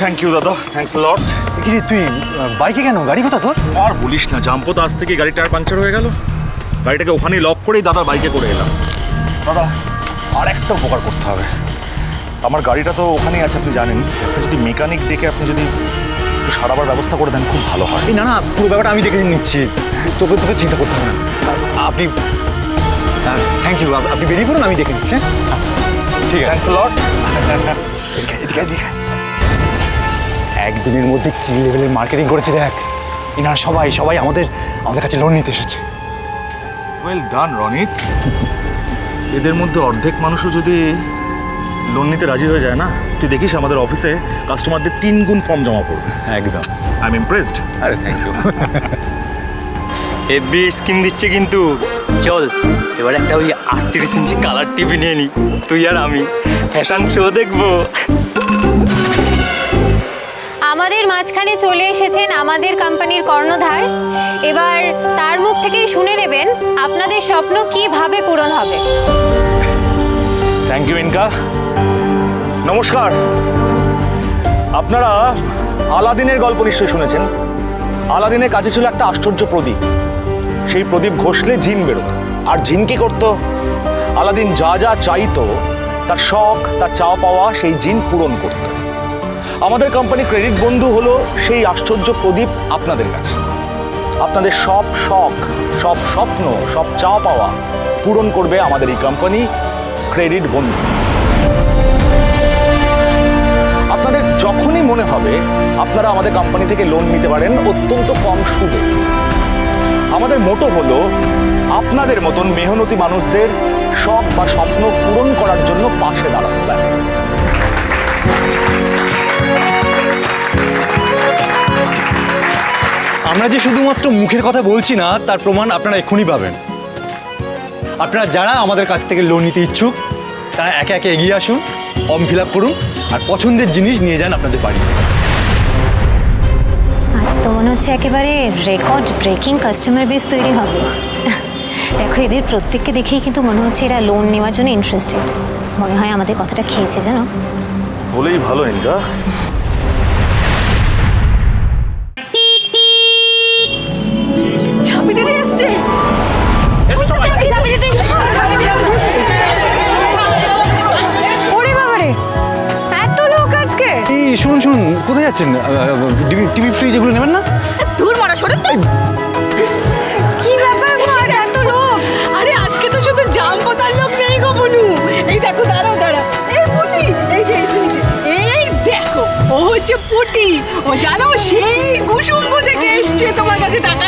Thank you দাদা। Thanks lot কি রে তুই বাইকে কেন? গাড়ি কোথা তোর? আর বলিস না জাম্পো তো আজ থেকে গাড়ি টায়ার পাংচার হয়ে গেল। গাড়িটাকে ওখানেই লক করেই দাদার বাইকে করে এলাম। দাদা আর একটা উপকার করতে হবে। আমার গাড়িটা তো ওখানেই আছে আপনি জানেন। আপনি যদি মেকানিক ডেকে আপনি যদি একটু সারাবার ব্যবস্থা করে দেন খুব ভালো হয়। না না পুরো ব্যাপারটা আমি দেখে নিচ্ছি। তোকে তোকে চিন্তা করতে হবে না। আপনি থ্যাংক ইউ আপনি বেরিয়ে পড়ুন আমি দেখে নিচ্ছি হ্যাঁ? ঠিক আছে। থ্যাংকস লট এদিকে এদিকে এদিকে। একদিনের মধ্যে কি লেভেলের মার্কেটিং করেছে দেখ? এনারা সবাই সবাই আমাদের আমাদের কাছে লোন নিতে এসেছে। Well done Ronit. এদের মধ্যে অর্ধেক মানুষও যদি লোন নিতে রাজি হয়ে যায় না তুই দেখিস আমাদের অফিসে কাস্টমারদের তিন গুণ ফর্ম জমা পড়বে। একদম। আই এম ইমপ্রেসড আরে থ্যাংক ইউ হেভি স্কিম দিচ্ছে কিন্তু। চল এবার একটা ওই আটত্রিশ ইঞ্চি কালার টিভি নিয়ে নি তুই আর আমি। ফ্যাশন শো দেখব। আমাদের মাঝখানে চলে এসেছেন আমাদের কোম্পানির কর্ণধার। এবার তার মুখ থেকেই শুনে নেবেন আপনাদের স্বপ্ন কীভাবে পূরণ হবে। থ্যাংক ইউ ইনকা নমস্কার। আপনারা আলাদিনের গল্প নিশ্চয়ই শুনেছেন। আলাদিনের কাছে ছিল একটা আশ্চর্য প্রদীপ। সেই প্রদীপ ঘষলে জিন বেরোত। আর জিন কি করতো? আলাদিন যা যা চাইতো তার শখ তার চাওয়া পাওয়া সেই জিন পূরণ করত। আমাদের কোম্পানি ক্রেডিট বন্ধু হলো সেই আশ্চর্য প্রদীপ আপনাদের কাছে। আপনাদের সব শখ, সব স্বপ্ন, সব চাওয়া পাওয়া পূরণ করবে আমাদের এই কোম্পানি ক্রেডিট বন্ধু। আপনাদের যখনই মনে হবে আপনারা আমাদের কোম্পানি থেকে লোন নিতে পারেন অত্যন্ত কম সুদে। আমাদের মোটো হলো, আপনাদের মতন মেহনতি মানুষদের শখ বা স্বপ্ন পূরণ করার আমরা যে শুধুমাত্র মুখের কথা বলছি না তার প্রমাণ আপনারা এক্ষুনি পাবেন। আপনারা যারা আমাদের কাছ থেকে লোন নিতে ইচ্ছুক তারা একে একে এগিয়ে আসুন ফর্ম ফিল আপ করুন আর পছন্দের জিনিস নিয়ে যান আপনাদের বাড়ি। আজ তো মনে হচ্ছে একেবারে রেকর্ড ব্রেকিং কাস্টমার বেস তৈরি হবে। দেখো এদের প্রত্যেককে দেখেই কিন্তু মনে হচ্ছে এরা লোন নেওয়ার জন্য ইন্টারেস্টেড মনে হয় আমাদের কথাটা খেয়েছে জানো? বলেই ভালো ইন্দ্রা। শুনুন শুনুন কোথায় যাচ্ছেন? টিভি ফ্রিজ এগুলো নেবেন না? দূর মারা সরে তো। কি ব্যাপার আজ এত লোক? আরে আজকে তো শুধু জাম পোতার লোক নেই গো বনু। এই দেখো দাঁড়াও দাঁড়াও। এই পুটি এই যে এই যে, এই দেখো ও হচ্ছে পুটি। ও জানো সেই কুসুম্বু থেকে এসছে তোমার কাছে টাকা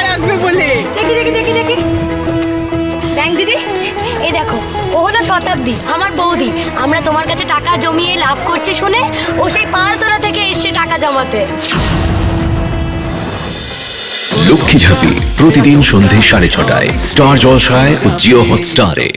শতাব্দী। আমার বৌদি, আমরা তোমার কাছে টাকা জমিয়ে লাভ করছি শুনে ও সেই পালতোলা থেকে এসছে টাকা জমাতে। লক্ষ্মী ঝাঁপি প্রতিদিন সন্ধে সাড়ে ছটায়, স্টার জলসায় ও জিও হটস্টারে।